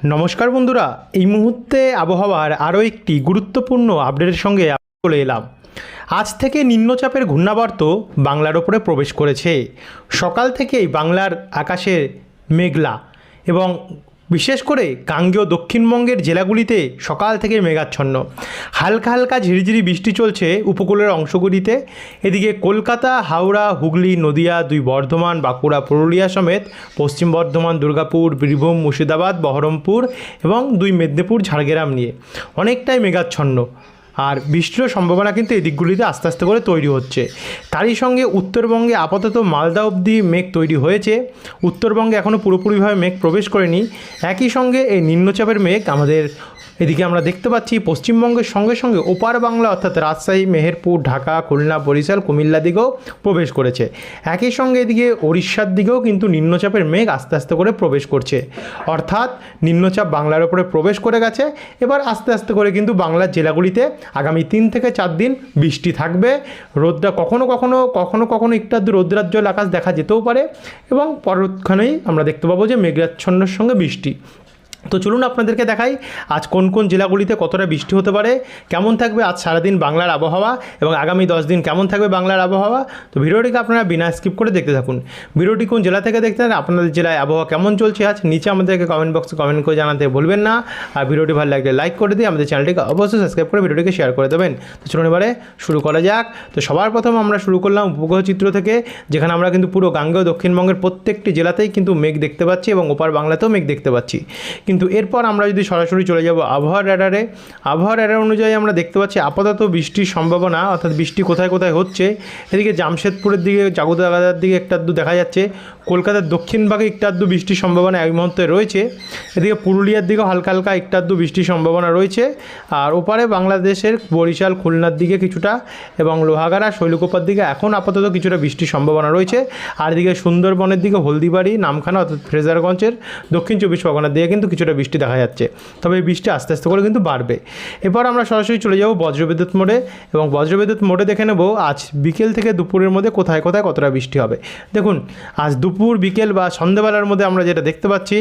নমস্কার বন্ধুরা, এই মুহূর্তে আবহাওয়ার আরও একটি গুরুত্বপূর্ণ আপডেটের সঙ্গে চলে এলাম। আজ থেকে নিম্নচাপের ঘূর্ণাবর্ত বাংলার ওপরে প্রবেশ করেছে। সকাল থেকেই বাংলার আকাশে মেঘলা এবং বিশেষ করে গাঙ্গেয় দক্ষিণবঙ্গের জেলাগুলিতে সকাল থেকে মেঘাচ্ছন্ন। হালকা হালকা ঝিরিঝিরি বৃষ্টি চলছে উপকূলের অংশগুলিতে। এদিকে কলকাতা, হাওড়া, হুগলি, নদিয়া, দুই বর্ধমান, বাঁকুড়া, পুরুলিয়া সমেত পশ্চিম বর্ধমান, দুর্গাপুর, বীরভূম, মুর্শিদাবাদ, বহরমপুর এবং দুই মেদিনীপুর, ঝাড়গ্রাম নিয়ে। অনেকটাই মেঘাচ্ছন্ন। আর বৃষ্টির সম্ভাবনা কিন্তু এই দিকগুলিতে আস্তে আস্তে করে তৈরি হচ্ছে। তারই সঙ্গে উত্তরবঙ্গে আপাতত মালদা অবধি মেঘ তৈরি হয়েছে। উত্তরবঙ্গে এখনও পুরোপুরিভাবে মেঘ প্রবেশ করেনি। একই সঙ্গে এই নিম্নচাপের মেঘ আমাদের এদিকে আমরা দেখতে পাচ্ছি পশ্চিমবঙ্গের সঙ্গে সঙ্গে ওপার বাংলা অর্থাৎ রাজশাহী, মেহেরপুর, ঢাকা, খুলনা, বরিশাল, কুমিল্লা দিকেও প্রবেশ করেছে। একই সঙ্গে এদিকে ওড়িশার দিকেও কিন্তু নিম্নচাপের মেঘ আস্তে আস্তে করে প্রবেশ করছে। অর্থাৎ নিম্নচাপ বাংলার ওপরে প্রবেশ করে গেছে। এবার আস্তে আস্তে করে কিন্তু বাংলার জেলাগুলিতে আগামী তিন থেকে চার দিন বৃষ্টি থাকবে। রোদ্রা কখনো কখনো কখনো কখনো একটু রৌদ্রাজ্জ্বল আকাশ দেখা যেতেও পারে এবং পরক্ষণেই আমরা দেখতে পাবো যে মেঘাচ্ছন্নের সঙ্গে বৃষ্টি। তো চলুন আপনাদেরকে দেখাই আজ কোন কোন জেলাগুলিতে কতটা বৃষ্টি হতে পারে, কেমন থাকবে আজ সারাদিন বাংলার আবহাওয়া এবং আগামী দশ দিন কেমন থাকবে বাংলার আবহাওয়া। তো ভিডিওটিকে আপনারা বিনা স্কিপ করে দেখতে থাকুন। ভিডিওটি কোন জেলা থেকে দেখতে থাকেন আপনাদের জেলায় আবহাওয়া কেমন চলছে আজ, নিচে আমাদেরকে কমেন্ট বক্সে কমেন্ট করে জানাতে বলবেন না। আর ভিডিওটি ভালো লাগলে লাইক করে দিয়ে আমাদের চ্যানেলটিকে অবশ্যই সাবস্ক্রাইব করে ভিডিওটিকে শেয়ার করে দেবেন। তো চলুন এবারে শুরু করা যাক। তো সবার প্রথম আমরা শুরু করলাম উপগ্রহ চিত্র থেকে, যেখানে আমরা কিন্তু পুরো গাঙ্গেয় দক্ষিণবঙ্গের প্রত্যেকটি জেলাতেই কিন্তু মেঘ দেখতে পাচ্ছি এবং ওপার বাংলাতেও মেঘ দেখতে পাচ্ছি। কিন্তু এরপর আমরা যদি সরাসরি চলে যাব আবহাওয়ার র্যাডারে আবহাওয়ার র্যাডার অনুযায়ী আমরা দেখতে পাচ্ছি আপাতত বৃষ্টির সম্ভাবনা, অর্থাৎ বৃষ্টি কোথায় কোথায় হচ্ছে। এদিকে জামশেদপুরের দিকে, জাগুদাগাদার দিকে একটু আধটু দেখা যাচ্ছে। কলকাতার দক্ষিণ ভাগে একটু আধটু বৃষ্টির সম্ভাবনা এই মুহূর্তে রয়েছে। এদিকে পুরুলিয়ার দিকে হালকা হালকা একটু আধটু বৃষ্টির সম্ভাবনা রয়েছে। আর ওপারে বাংলাদেশের বরিশাল, খুলনার দিকে কিছুটা এবং লোহাগাড়া, শৈলকুপার দিকে এখন আপাতত কিছুটা বৃষ্টির সম্ভাবনা রয়েছে। আর এদিকে সুন্দরবনের দিকে হলদিবাড়ি, নামখানা, অর্থাৎ ফ্রেজারগঞ্জের দক্ষিণ চব্বিশ পরগনার দিকে কিন্তু কিছুটা বৃষ্টি দেখা যাচ্ছে। তবে এই বৃষ্টি আস্তে আস্তে করে কিন্তু বাড়বে। এরপর আমরা সরাসরি চলে যাব বজ্রবিদ্যুৎ মোড়ে এবং বজ্রবিদ্যুৎ মোড়ে দেখে নেব আজ বিকেল থেকে দুপুরের মধ্যে কোথায় কোথায় কতটা বৃষ্টি হবে। দেখুন, আজ দুপুর, বিকেল বা সন্ধ্যেবেলার মধ্যে আমরা যেটা দেখতে পাচ্ছি,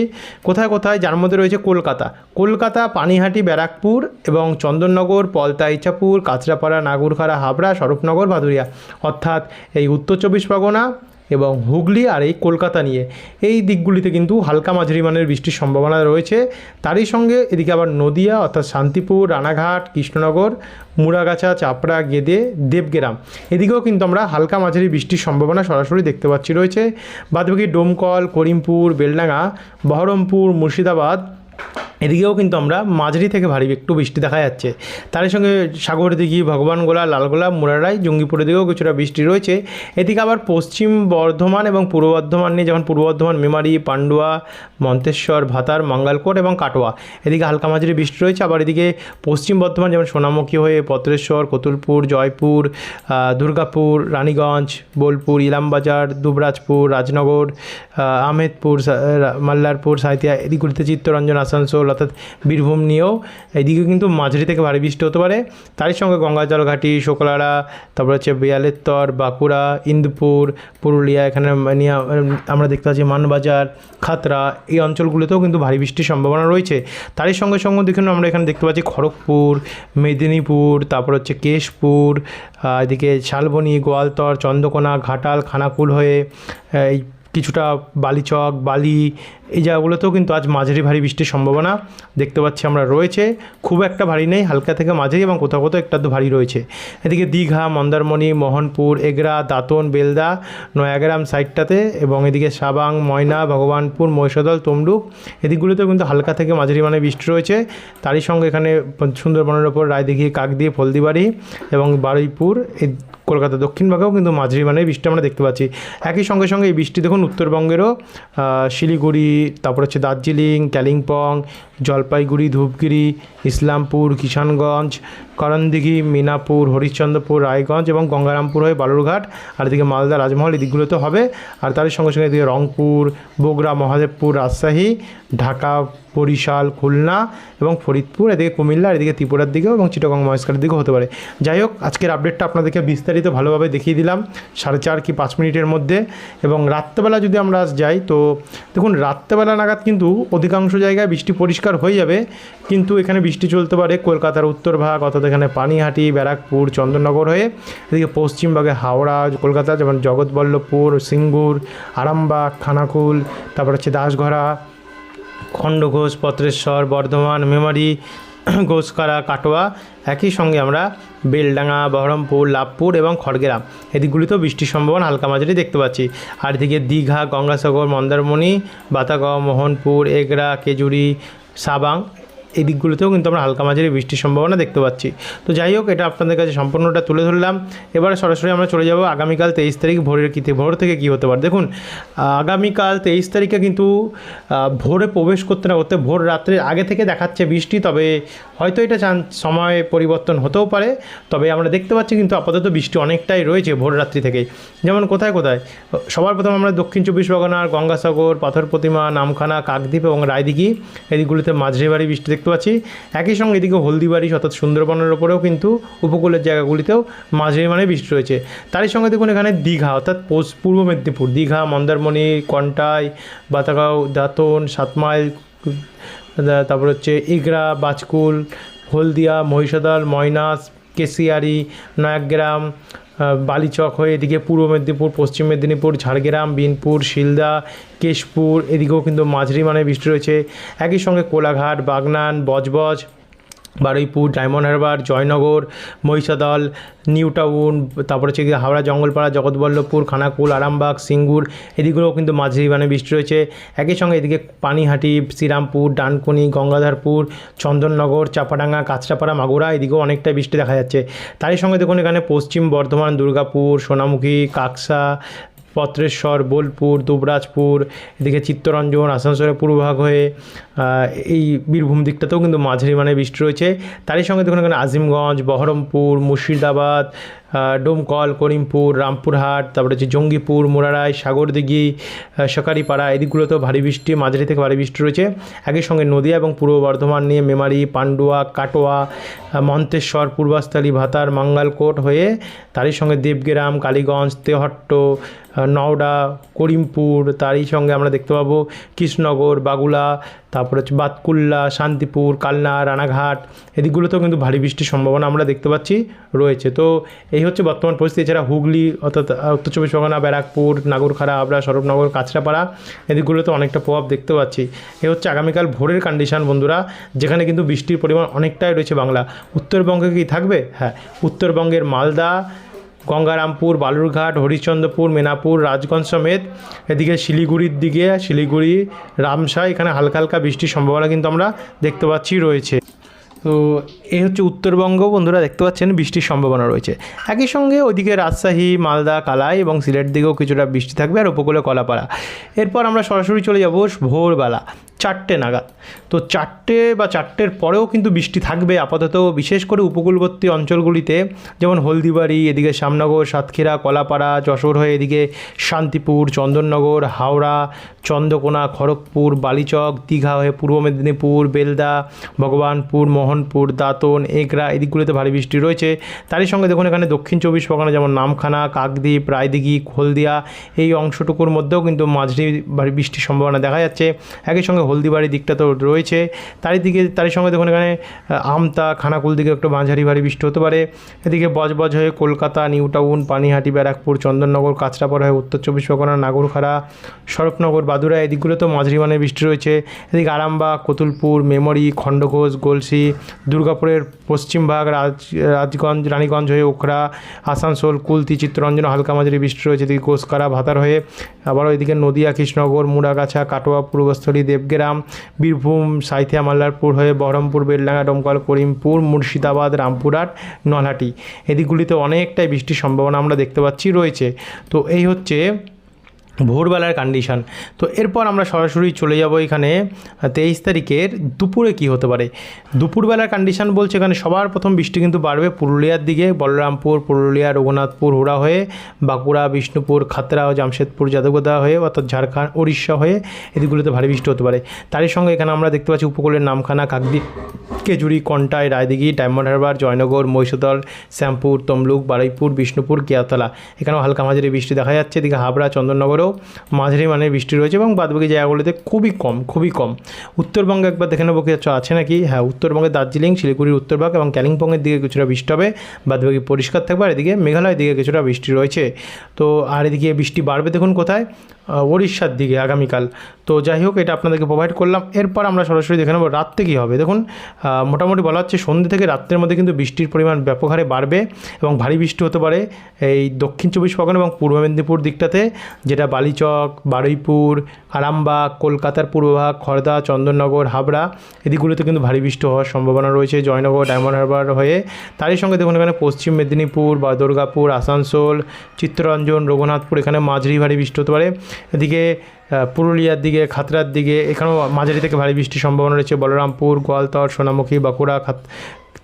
কোথায় কোথায় যার মধ্যে রয়েছে কলকাতা। কলকাতা, পানিহাটি, ব্যারাকপুর এবং চন্দননগর, পলতা ইচ্ছাপুর কাঁচরাপাড়া, নাগুরখাড়া, হাবড়া, স্বরূপনগর, ভাদুরিয়া। অর্থাৎ এই উত্তর চব্বিশ পরগনা এবং হুগলি আর এই কলকাতা নিয়ে। এই দিকগুলিতে কিন্তু হালকা মাঝারি মানের বৃষ্টির সম্ভাবনা রয়েছে। তারই সঙ্গে এদিকে আবার নদিয়া অর্থাৎ শান্তিপুর, রানাঘাট, কৃষ্ণনগর, মুড়াগাছা, চাপড়া, গেদে, দেবগ্রাম। এদিকেও কিন্তু আমরা হালকা মাঝারি বৃষ্টির সম্ভাবনা সরাসরি দেখতে পাচ্ছি রয়েছে। বাদবাকি ডোমকল, করিমপুর, বেলডাঙ্গা, বহরমপুর, মুর্শিদাবাদ এদিকেও কিন্তু আমরা মাঝারি থেকে ভারী একটু বৃষ্টি দেখা যাচ্ছে। তার সঙ্গে সাগর দিঘি ভগবানগোলা লালগোলা মুরারাই জঙ্গিপুরের দিকেও কিছুটা বৃষ্টি রয়েছে। এদিকে আবার পশ্চিম বর্ধমান এবং পূর্ব বর্ধমান নিয়ে যেমন পূর্ব বর্ধমান মেমারি পান্ডুয়া মন্তেশ্বর ভাতার মঙ্গালকোট এবং কাটোয়া। এদিকে হালকা মাঝারি বৃষ্টি রয়েছে। আবার এদিকে পশ্চিম বর্ধমান যেমন সোনামুখী হয়ে পত্রেশ্বর কতুলপুর জয়পুর দুর্গাপুর রানীগঞ্জ বোলপুর ইলামবাজার দুবরাজপুর রাজনগর আহ, আহমেদপুর মাল্লারপুর সাঁইতিয়া এদিকগুলিতে চিত্তরঞ্জন আসানসোল অর্থাৎ বীরভূম নিয়েও। এদিকে কিন্তু মাঝারি থেকে ভারী বৃষ্টি হতে পারে। তারই সঙ্গে গঙ্গাজল ঘাটি শোকলারা তারপর হচ্ছে বেয়ালেত্তর, বাঁকুড়া, ইন্দুপুর, পুরুলিয়া, এখানে নিয়ে আমরা দেখতে পাচ্ছি মানবাজার, খাতরা, এই অঞ্চলগুলোতেও কিন্তু ভারী বৃষ্টির সম্ভাবনা রয়েছে। তারই সঙ্গে সঙ্গে দেখুন আমরা এখানে দেখতে পাচ্ছি খড়গপুর, মেদিনীপুর, তারপর হচ্ছে কেশপুর এদিকে শালবনি, গোয়ালতর, চন্দ্রকোনা, ঘাটাল, খানাকুল হয়ে এই কিছুটা বালিচক, বালি, এই জায়গাগুলোতেও কিন্তু আজ মাঝারি ভারী বৃষ্টির সম্ভাবনা দেখতে পাচ্ছি আমরা রয়েছে। খুব একটা ভারী নেই, হালকা থেকে মাঝারি এবং কোথাও কোথাও একটা তো ভারী রয়েছে। এদিকে দীঘা, মন্দারমণি, মোহনপুর, এগরা, দাঁতন, বেলদা, নয়াগ্রাম সাইডটাতে এবং এদিকে সাবাং, ময়না, ভগবানপুর, মহিষাদল, তমলুক এদিকগুলোতেও কিন্তু হালকা থেকে মাঝারি মানে বৃষ্টি রয়েছে। তারই সঙ্গে এখানে সুন্দরবনের ওপর রায়দিঘি কাকদি ফলদিবাড়ি এবং বারুইপুর এই কলকাতা, দক্ষিণ ভাগেও কিন্তু মাঝারি মানে বৃষ্টি আমরা দেখতে পাচ্ছি। একই সঙ্গে সঙ্গে এই বৃষ্টি দেখুন উত্তরবঙ্গেরও শিলিগুড়ি, তারপর হচ্ছে দার্জিলিং, কালিম্পং জলপাইগুড়ি, ধূপগিরি, ইসলামপুর, কিষানগঞ্জ, করণদিঘি, মিনাপুর, হরিশ্চন্দ্রপুর, রায়গঞ্জ এবং গঙ্গারামপুর হয়ে বালুরঘাট। আর এদিকে মালদা, রাজমহল এদিকগুলোতে হবে। আর তার সঙ্গে সঙ্গে এদিকে রংপুর, বগুড়া, মহাদেবপুর, রাজশাহী, ঢাকা, বরিশাল, খুলনা এবং ফরিদপুর, এদিকে কুমিল্লা এদিকে ত্রিপুরার দিকেও এবং চিটাগং মহেশখালীর দিকেও হতে পারে। যাই হোক, আজকের আপডেটটা আপনাদেরকে বিস্তারিত ভালোভাবে দেখিয়ে দিলাম। সাড়ে চার কি পাঁচ মিনিটের মধ্যে। এবং রাত্রেবেলা যদি আমরা যাই, তো দেখুন, রাত্রেবেলা নাগাদ কিন্তু অধিকাংশ জায়গায় বৃষ্টি পরিষ্কার পরিষ্কার হয়ে যাবে। কিন্তু এখানে বৃষ্টি চলতে পারে। কলকাতার উত্তর ভাগ অর্থাৎ এখানে পানিহাটি, ব্যারাকপুর, চন্দননগর হয়ে এদিকে পশ্চিমভাগে হাওড়া, কলকাতা যেমন জগৎবল্লভপুর, সিঙ্গুর, আরামবাগ, খানাকুল, তারপর হচ্ছে দাসঘরা, খণ্ডঘোষ, পত্রেশ্বর, বর্ধমান, মেমারি, ঘোষকারা, কাটোয়া। একই সঙ্গে আমরা বেলডাঙ্গা, বহরমপুর, লাভপুর এবং খড়গ্রাম। এদিকগুলিতেও বৃষ্টির সম্ভাবনা হালকা মাঝারি দেখতে পাচ্ছি। আর এদিকে দীঘা, গঙ্গাসাগর, মন্দারমণি, বাতাগাঁও, মোহনপুর, এগরা কেজুরি সাবাং এই দিকগুলোতেও কিন্তু আমরা হালকা মাঝারি বৃষ্টির সম্ভাবনা দেখতে পাচ্ছি। তো যাই হোক, এটা আপনাদের কাছে সম্পূর্ণটা তুলে ধরলাম। এবারে সরাসরি আমরা চলে যাব আগামীকাল তেইশ তারিখ ভোরের কী ভোর থেকে কী হতে পারে। দেখুন, আগামীকাল তেইশ তারিখে কিন্তু ভোরে প্রবেশ করতে না করতে ভোর রাত্রে আগে থেকে দেখাচ্ছে বৃষ্টি। তবে হয়তো এটা চান, সময় পরিবর্তন হতেও পারে। তবে আমরা দেখতে পাচ্ছি কিন্তু আপাতত বৃষ্টি অনেকটাই রয়েছে ভোর রাত্রি থেকে যেমন কোথায় কোথায়? সবার প্রথম আমরা দক্ষিণ চব্বিশ পরগনার গঙ্গাসাগর, পাথর প্রতিমা, নামখানা, কাকদ্বীপ এবং রায়দিঘি, এদিকগুলিতে মাঝারি বাড়ি বৃষ্টি দেখতে পাচ্ছি। একই সঙ্গে এদিকে হলদিবাড়ি, অর্থাৎ সুন্দরবনের ওপরেও কিন্তু উপকূলের জায়গাগুলিতেও মাঝারি মানে বৃষ্টি রয়েছে। তারই সঙ্গে দেখুন এখানে দীঘা, অর্থাৎ পূর্ব মেদিনীপুর। দীঘা, মন্দারমণি, কন্টাই, বাতাগাঁও, দাঁতন সাতমাইল তারপর হচ্ছে ইগরা বাজকুল, হলদিয়া, মহিষাদল, ময়নাস, কেশিয়ারি, নয়াগ্রাম বালিচক হয়ে এদিকে পূর্ব মেদিনীপুর, পশ্চিম মেদিনীপুর, ঝাড়গ্রাম, বিনপুর, শিলদা, কেশপুর, এদিকেও কিন্তু মাঝারি মানে বৃষ্টি রয়েছে। একই সঙ্গে Kolaghat, Bagnan, Budge Budge Baruipur, Diamond Harbour, Joynagar, Mahishadal, New Town, তারপরে হচ্ছে হাওড়া, জঙ্গলপাড়া, জগৎবল্লভপুর, খানাকুল, আরামবাগ, সিঙ্গুর এদিকগুলোও কিন্তু মাঝারি মানে বৃষ্টি রয়েছে। একই সঙ্গে এদিকে পানিহাটি, শ্রীরামপুর, ডানকুনি, গঙ্গাধরপুর, চন্দননগর, চাপাডাঙ্গা, কাঁচরাপাড়া, মাগুরা, এদিকেও অনেকটা বৃষ্টি দেখা যাচ্ছে। তারই সঙ্গে দেখুন এখানে পশ্চিম বর্ধমান, দুর্গাপুর, সোনামুখী, কাকসা পত্রেশ্বর, বোলপুর, দুবরাজপুর, এদিকে চিত্তরঞ্জন, আসানসোলের পূর্বভাগ হয়ে এই বীরভূম দিকটাতেও কিন্তু মাঝারি মানে বৃষ্টি রয়েছে। তারই সঙ্গে দেখুন এখানে আজিমগঞ্জ, বহরমপুর, মুর্শিদাবাদ ডোমকল, করিমপুর, রামপুরহাট, তারপরে হচ্ছে জঙ্গিপুর, মোরারাই, সাগরদিঘি সকারিপাড়া এদিকগুলোতেও ভারী বৃষ্টি, মাঝারি থেকে ভারী বৃষ্টি রয়েছে। একই সঙ্গে নদিয়া এবং পূর্ব বর্ধমান নিয়ে মেমারি, পান্ডুয়া, কাটোয়া মন্তেশ্বর, পূর্বাস্থলী, ভাতার, মাঙ্গালকোট হয়ে তারই সঙ্গে দেবগ্রাম, কালীগঞ্জ, তেহট্ট নওডা, করিমপুর, তারই সঙ্গে আমরা দেখতে পাবো কৃষ্ণনগর, বাগুলা, তারপর হচ্ছে বাতকুল্লা, শান্তিপুর, কালনা, রানাঘাট, এদিকগুলোতেও কিন্তু ভারী বৃষ্টির সম্ভাবনা আমরা দেখতে পাচ্ছি রয়েছে। তো এই হচ্ছে বর্তমান পরিস্থিতি, এছাড়া হুগলি, অর্থাৎ উত্তর চব্বিশ পরগনা, ব্যারাকপুর, নাগরখাড়া আবরা সরবনগর কাঁচরাপাড়া, এদিকগুলোতে অনেকটা প্রভাব দেখতে পাচ্ছি। এ হচ্ছে আগামীকাল ভোরের কন্ডিশন বন্ধুরা, যেখানে কিন্তু বৃষ্টির পরিমাণ অনেকটাই রয়েছে বাংলা। উত্তরবঙ্গে কি থাকবে? হ্যাঁ উত্তরবঙ্গের মালদা, গঙ্গারামপুর, বালুরঘাট, হরিশ্চন্দ্রপুর, মেনাপুর, রাজগঞ্জ সমেত, এদিকে শিলিগুড়ির দিকে, শিলিগুড়ি রামসাই এখানে হালকা হালকা বৃষ্টির সম্ভাবনা কিন্তু আমরা দেখতে পাচ্ছি রয়েছে। তো এই হচ্ছে উত্তরবঙ্গ, বন্ধুরা দেখতে পাচ্ছেন বৃষ্টির সম্ভাবনা রয়েছে। একই সঙ্গে ওইদিকে রাজশাহী, মালদা, কালাই এবং সিলেট দিকেও কিছুটা বৃষ্টি থাকবে আর উপকূলে কলাপাড়া। এরপর আমরা সরাসরি চলে যাব ভোরবেলা চারটে নাগাদ। তো চারটে বা চারটের পরেও কিন্তু বৃষ্টি থাকবে আপাতত, বিশেষ করে উপকূলবর্তী অঞ্চলগুলিতে, যেমন হলদিবাড়ি, এদিকে শ্যামনগর, সাতক্ষীরা, কলাপাড়া, যশোর হয়ে এদিকে শান্তিপুর, চন্দননগর, হাওড়া, চন্দ্রকোনা, খড়গপুর, বালিচক, দীঘা হয়ে পূর্ব মেদিনীপুর, বেলদা, ভগবানপুর, মোহনপুর দাঁতন এগরা এদিকগুলোতে ভারী বৃষ্টি রয়েছে। তারই সঙ্গে দেখুন এখানে দক্ষিণ চব্বিশ পরগনা যেমন নামখানা, কাকদ্বীপ, রায়দিঘি, হলদিয়া, এই অংশটুকুর মধ্যেও কিন্তু মাঝরি ভারী বৃষ্টির সম্ভাবনা দেখা যাচ্ছে। একই সঙ্গে হলদিবাড়ি দিকটা তো রয়েছে। তারই দিকে, তারই সঙ্গে দেখুন এখানে আমতা, খানাকুল দিকে একটু মাঝারি ভারী বৃষ্টি হতে পারে। এদিকে বজবজ হয়ে কলকাতা, নিউ টাউন, পানিহাটি, ব্যারাকপুর, চন্দননগর, কাঁচরাপাড়া হয়ে উত্তর চব্বিশ পরগনা, নাগরখাড়া শরৎনগর বাদুরা এদিকগুলোতেও মাঝারি মানের বৃষ্টি রয়েছে। এদিকে আরামবাগ, কতুলপুর, মেমরি, খণ্ডঘোষ, গলসি দুর্গাপুরের পশ্চিম ভাগ রাজ, রাজগঞ্জ, রানীগঞ্জ হয়ে ওখরা, আসানসোল, কুলতি, চিত্তরঞ্জন, হালকা মাঝারি বৃষ্টি রয়েছে এদিকে কোসকারা, ভাতার হয়ে আবারও এদিকে নদিয়া, কৃষ্ণনগর, মুড়াগাছা, কাটোয়া, পূর্বস্থলী, দেবগ্রাম, বীরভূম, সাঁইথিয়া, মাল্লারপুর হয়ে বহরমপুর বেলডাঙ্গা ডোমকল করিমপুর, মুর্শিদাবাদ, রামপুরহাট, নলহাটি। এদিকগুলিতে অনেকটাই বৃষ্টির সম্ভাবনা আমরা দেখতে পাচ্ছি রয়েছে। তো এই হচ্ছে ভোরবেলার কন্ডিশন তো এরপর আমরা সরাসরি চলে যাব এখানে, তেইশ তারিখের দুপুরে কি হতে পারে? দুপুরবেলার কন্ডিশন বলছে এখানে সবার প্রথম বৃষ্টি কিন্তু বাড়বে পুরুলিয়ার দিকে। বলরামপুর, পুরুলিয়া, রঘুনাথপুর, হুড়া হয়ে, বাঁকুড়া, বিষ্ণুপুর, খাতড়া ও জামশেদপুর, যাদবগোদা হয়ে, অর্থাৎ ঝাড়খণ্ড, উড়িষ্যা হয়ে এদিকগুলোতে ভারী বৃষ্টি হতে পারে। তারই সঙ্গে এখানে আমরা দেখতে পাচ্ছি উপকূলের নামখানা কাকদ্বীপ, কেজুরি, কন্টাই, রায়দিঘি, ডায়মন্ড হারবার, জয়নগর, মহিষদল, শ্যামপুর, তমলুক, বারুইপুর, বিষ্ণুপুর কেয়াতলা এখানেও হালকা মাঝারি বৃষ্টি দেখা যাচ্ছে। এদিকে হাবড়া, চন্দননগরেও মাঝারি মানের বৃষ্টি রয়েছে এবং বাদবাকি জায়গাগুলোতে খুবই কম খুবই কম। উত্তরবঙ্গে একবার দেখে নেব কিছু আছে নাকি? হ্যাঁ উত্তরবঙ্গে দার্জিলিং শিলিগুড়ির উত্তরভাগ এবং কালিম্পংয়ের দিকে কিছুটা বৃষ্টি হবে। বাদবাকি পরিষ্কার থাকবে, আর এদিকে মেঘালয়ের দিকে কিছুটা বৃষ্টি রয়েছে। তো, আর এদিকে বৃষ্টি বাড়বে দেখুন কোথায়? উড়িষ্যার দিকে আগামীকাল। তো, যাই হোক, এটা আপনাদেরকে প্রোভাইড করলাম। এরপর আমরা সরাসরি দেখে নেব রাত্রে কী হবে। দেখুন মোটামুটি বলা হচ্ছে সন্ধ্যে থেকে রাত্রের মধ্যে কিন্তু বৃষ্টির পরিমাণ ব্যাপক হারে বাড়বে এবং ভারী বৃষ্টি হতে পারে এই দক্ষিণ চব্বিশ পরগনা এবং পূর্ব মেদিনীপুর দিকটাতে, যেটা বালিচক, বারুইপুর, আরামবাগ, কলকাতার পূর্বভাগ খড়দা চন্দননগর, হাবড়া, এদিকগুলোতে কিন্তু ভারী বৃষ্টি হওয়ার সম্ভাবনা রয়েছে। জয়নগর, ডায়মন্ড হারবার হয়ে তারই সঙ্গে দেখুন এখানে পশ্চিম মেদিনীপুর, বা দুর্গাপুর, আসানসোল, চিত্তরঞ্জন, রঘুনাথপুর, এখানে মাঝারি ভারী বৃষ্টি হতে পারে। এদিকে পুরুলিয়ার দিকে, খাতড়ার দিকে, এখানেও মাঝারি থেকে ভারী বৃষ্টির সম্ভাবনা রয়েছে। বলরামপুর, গোয়ালতর, সোনামুখী, বাঁকুড়া, খাত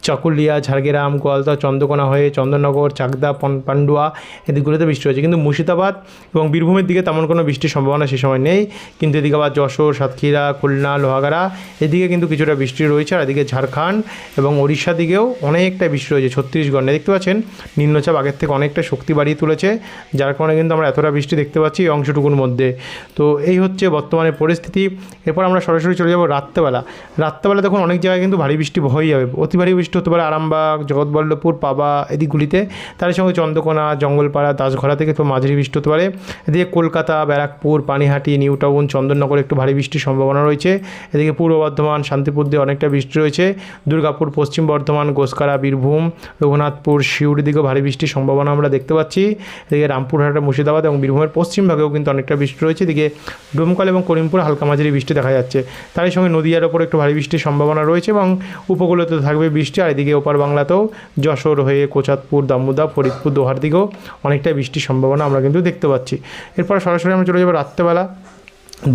চাকুলিয়া, ঝাড়গ্রাম গোয়ালদা চন্দ্রকোনা হয়ে চন্দননগর, চাকদা, পন- পান্ডুয়া এদিকগুলোতে বৃষ্টি হয়েছে। কিন্তু মুর্শিদাবাদ এবং বীরভূমের দিকে তেমন কোনো বৃষ্টির সম্ভাবনা সে সময় নেই। কিন্তু এদিকে আবার যশোর, সাতক্ষীরা, খুলনা, লোহাগাড়া এদিকে কিন্তু কিছুটা বৃষ্টি রয়েছে। আর এদিকে ঝাড়খণ্ড এবং ওড়িশা দিকেও অনেকটা বৃষ্টি রয়েছে। ছত্তিশগড়ে দেখতে পাচ্ছেন, নিম্নচাপ আগের থেকে অনেকটা শক্তি বাড়িয়ে তুলেছে, যার কারণে কিন্তু আমরা এতটা বৃষ্টি দেখতে পাচ্ছি এই অংশটুকুর মধ্যে। তো এই হচ্ছে বর্তমানে পরিস্থিতি। এরপর আমরা সরাসরি চলে যাব রাত্রেবেলা। রাত্রেবেলা দেখুন অনেক জায়গায় কিন্তু ভারী বৃষ্টি হয়ে যাবে। অতি ভারী বৃষ্টি হতে পারে আরামবাগ, জগৎবল্লভপুর, পাবা এদিকগুলিতে। তার সঙ্গে চন্দ্রকোনা, জঙ্গলপাড়া দাসঘরা থেকে তো মাঝারি বৃষ্টি হতে পারে। এদিকে কলকাতা, ব্যারাকপুর, পানিহাটি, নিউ টাউন, চন্দননগর একটু ভারী বৃষ্টির সম্ভাবনা রয়েছে। এদিকে পূর্ব বর্ধমান, শান্তিপুর দিয়ে অনেকটা বৃষ্টি রয়েছে। দুর্গাপুর, পশ্চিম বর্ধমান, গোসকারা, বীরভূম, রঘুনাথপুর শিউড়ির দিকেও ভারী বৃষ্টির সম্ভাবনা আমরা দেখতে পাচ্ছি। এদিকে রামপুরহাট, মুর্শিদাবাদ এবং বীরভূমের পশ্চিম ভাগেও কিন্তু অনেকটা বৃষ্টি রয়েছে। এদিকে ডোমকল এবং করিমপুর হালকা মাঝারি বৃষ্টি দেখা যাচ্ছে। তারই সঙ্গে নদীয়ার ওপর একটু ভারী বৃষ্টির সম্ভাবনা রয়েছে এবং উপকূলতে থাকবে বৃষ্টি। আর এদিকে ওপার বাংলাতেও যশোর হয়ে কোচাতপুর দামোদা, ফরিদপুর, দোহার দিকেও অনেকটাই বৃষ্টির সম্ভাবনা আমরা কিন্তু দেখতে পাচ্ছি। এরপর সরাসরি আমরা চলে যাব রাত্রেবেলা,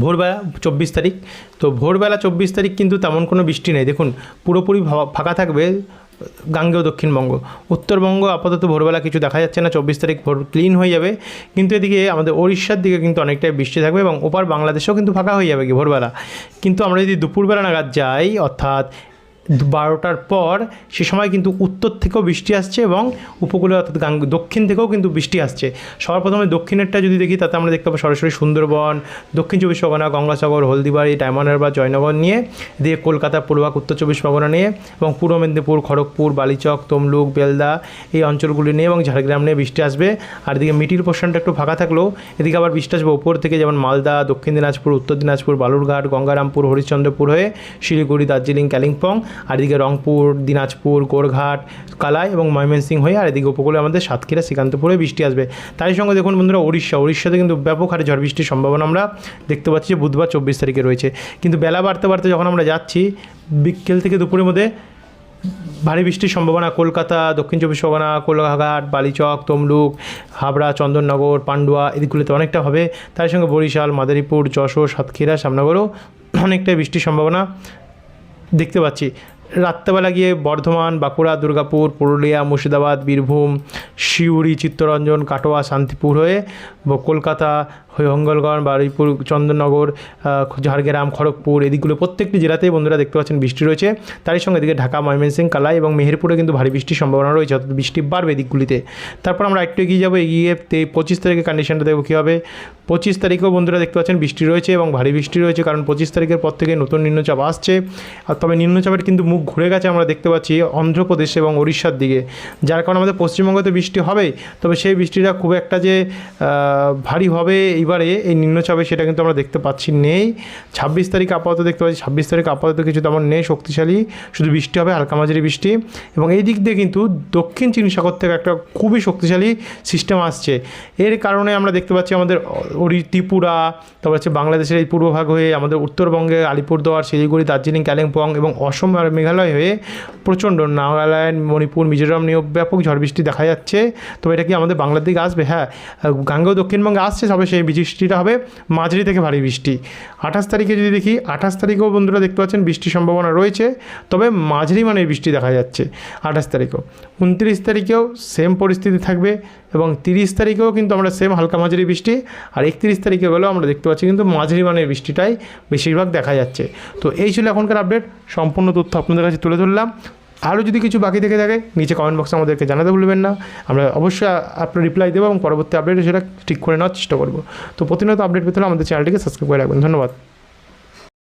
ভোরবেলা চব্বিশ তারিখ। তো ভোরবেলা চব্বিশ তারিখ কিন্তু তেমন কোনো বৃষ্টি নেই। দেখুন, পুরোপুরি ফাঁকা থাকবে গাঙ্গেয় দক্ষিণবঙ্গ। উত্তরবঙ্গ আপাতত ভোরবেলা কিছু দেখা যাচ্ছে না, চব্বিশ তারিখ ভোর ক্লিন হয়ে যাবে। কিন্তু এদিকে আমাদের ওড়িশার দিকে কিন্তু অনেকটাই বৃষ্টি থাকবে এবং ওপার বাংলাদেশেও কিন্তু ফাঁকা হয়ে যাবে কি ভোরবেলা। কিন্তু আমরা যদি দুপুরবেলা নাগাদ যাই, অর্থাৎ বারোটার পর সে সময় কিন্তু উত্তর থেকেও বৃষ্টি আসছে এবং উপকূলে অর্থাৎ গাঙ্গ দক্ষিণ থেকেও কিন্তু বৃষ্টি আসছে। সবার প্রথমে দক্ষিণেরটা যদি দেখি, তাতে আমরা দেখতে পাবো সরাসরি সুন্দরবন, দক্ষিণ চব্বিশ পরগনা, গঙ্গাসাগর, হলদিবাড়ি, ডায়মন্ড হারবার, জয়নগর নিয়ে, দিয়ে কলকাতা পূর্বাক উত্তর চব্বিশ পরগনা নিয়ে এবং পূর্ব মেদিনীপুর, খড়গপুর, বালিচক, তমলুক, বেলদা এই অঞ্চলগুলি নিয়ে এবং ঝাড়গ্রাম নিয়ে বৃষ্টি আসবে। আর এদিকে মিটির পোর্শনটা একটু ফাঁকা থাকলেও এদিকে আবার বৃষ্টি আসবে ওপর থেকে, যেমন মালদা, দক্ষিণ দিনাজপুর, উত্তর দিনাজপুর, বালুরঘাট, গঙ্গারামপুর, হরিশ্চন্দ্রপুর হয়ে শিলিগুড়ি, দার্জিলিং, কালিম্পং আর এদিকে রংপুর, দিনাজপুর, গোরঘাট, কালাই এবং ময়মনসিংহ হয়ে আর এদিকে উপকূলে আমাদের সাতক্ষীরা, শ্রীকান্তপুরে বৃষ্টি আসবে। তারই সঙ্গে দেখুন বন্ধুরা উড়িষ্যা উড়িষ্যাতে কিন্তু ব্যাপক হারে ঝড় বৃষ্টির সম্ভাবনা আমরা দেখতে পাচ্ছি যে বুধবার চব্বিশ তারিখে রয়েছে। কিন্তু বেলা বাড়তে বাড়তে যখন আমরা যাচ্ছি, বিকেল থেকে দুপুরের মধ্যে ভারী বৃষ্টির সম্ভাবনা, কলকাতা, দক্ষিণ চব্বিশ পরগনা, কোলাঘাট, বালিচক, তমলুক, হাবড়া, চন্দননগর, পান্ডুয়া, এদিকগুলোতে অনেকটা হবে। তার সঙ্গে বরিশাল, মাদারীপুর, যশোর, সাতক্ষীরা সামনগরও অনেকটাই বৃষ্টির সম্ভাবনা দেখতে পাচ্ছি। রাত্রেবেলা গিয়ে বর্ধমান, বাঁকুড়া, দুর্গাপুর, পুরুলিয়া, মুর্শিদাবাদ, বীরভূম, সিউড়ি, চিত্তরঞ্জন, কাটোয়া, শান্তিপুর হয়ে কলকাতা হঙ্গলগঞ্জ বারুইপুর, চন্দননগর ঝাড়গ্রাম, খড়গপুর এদিকগুলো প্রত্যেকটি জেলাতেই বন্ধুরা দেখতে পাচ্ছেন বৃষ্টি রয়েছে। তারই সঙ্গে এদিকে ঢাকা ময়মনসিং কালাই এবং মেহেরপুরে কিন্তু ভারী বৃষ্টির সম্ভাবনা রয়েছে। অর্থাৎ বৃষ্টি বাড়বে এদিকগুলিতে। তারপর আমরা একটু এগিয়ে যাব। এগিয়ে তে পঁচিশ তারিখের কন্ডিশনটা দেখব কী হবে পঁচিশ তারিখেও বন্ধুরা দেখতে পাচ্ছেন বৃষ্টি রয়েছে এবং ভারী বৃষ্টি রয়েছে কারণ পঁচিশ তারিখের পর থেকে নতুন নিম্নচাপ আসছে। আর তবে নিম্নচাপের কিন্তু মুখ ঘুরে গেছে আমরা দেখতে পাচ্ছি অন্ধ্রপ্রদেশ এবং ওড়িশার দিকে। যার কারণে আমাদের পশ্চিমবঙ্গতে বৃষ্টি হবেই। তবে সেই বৃষ্টিটা খুব একটা যে ভারী হবে এইবারে, এই নিম্নচাপে সেটা কিন্তু আমরা দেখতে পাচ্ছি নেই। ছাব্বিশ তারিখ আপাতত দেখতে পাচ্ছি, ছাব্বিশ তারিখ আপাতত কিছু তেমন নেই, শক্তিশালী। শুধু বৃষ্টি হবে, হালকা মাঝারি বৃষ্টি। এবং এই দিক দিয়ে কিন্তু দক্ষিণ চীন সাগর থেকে একটা খুবই শক্তিশালী সিস্টেম আসছে। এর কারণে আমরা দেখতে পাচ্ছি আমাদের ওড়ি, ত্রিপুরা, তারপর হচ্ছে বাংলাদেশের এই পূর্বভাগ হয়ে আমাদের উত্তরবঙ্গে আলিপুরদুয়ার, শিলিগুড়ি, দার্জিলিং, কালিম্পং এবং অসম আর মেঘালয় হয়ে প্রচণ্ড নাগাল্যান্ড, মণিপুর, মিজোরাম নিয়েও ব্যাপক ঝড় বৃষ্টি দেখা যাচ্ছে। তবে এটা কি আমাদের বাংলার দিকে আসবে? হ্যাঁ গাঙ্গেয় দক্ষিণবঙ্গে আসছে, তবে সেই বৃষ্টিটা হবে মাঝারি থেকে ভারী বৃষ্টি। আঠাশ তারিখে যদি দেখি, আঠাশ তারিখেও বন্ধুরা দেখতে পাচ্ছেন বৃষ্টির সম্ভাবনা রয়েছে, তবে মাঝারি মানের বৃষ্টি দেখা যাচ্ছে আঠাশ তারিখেও। উনত্রিশ তারিখেও সেম পরিস্থিতি থাকবে এবং তিরিশ তারিখেও কিন্তু আমরা সেম হালকা মাঝারি বৃষ্টি, আর একত্রিশ তারিখে গেলেও আমরা দেখতে পাচ্ছি কিন্তু মাঝারি মানের বৃষ্টিটাই বেশিরভাগ দেখা যাচ্ছে। তো এই ছিল এখনকার আপডেট সম্পূর্ণ তথ্য আপনাদের কাছে তুলে ধরলাম। আরও যদি কিছু বাকি থেকে থাকে, নিচে কমেন্ট বক্সে আমাদেরকে জানাতে ভুলবেন না। আমরা অবশ্যই আপনার রিপ্লাই দেবো এবং পরবর্তী আপডেটে সেটা ঠিক করে নেওয়ার চেষ্টা করব। তো প্রতিনিয়ত আপডেট পেতে হলে আমাদের চ্যানেলটিকে সাবস্ক্রাইব করে রাখবেন। ধন্যবাদ।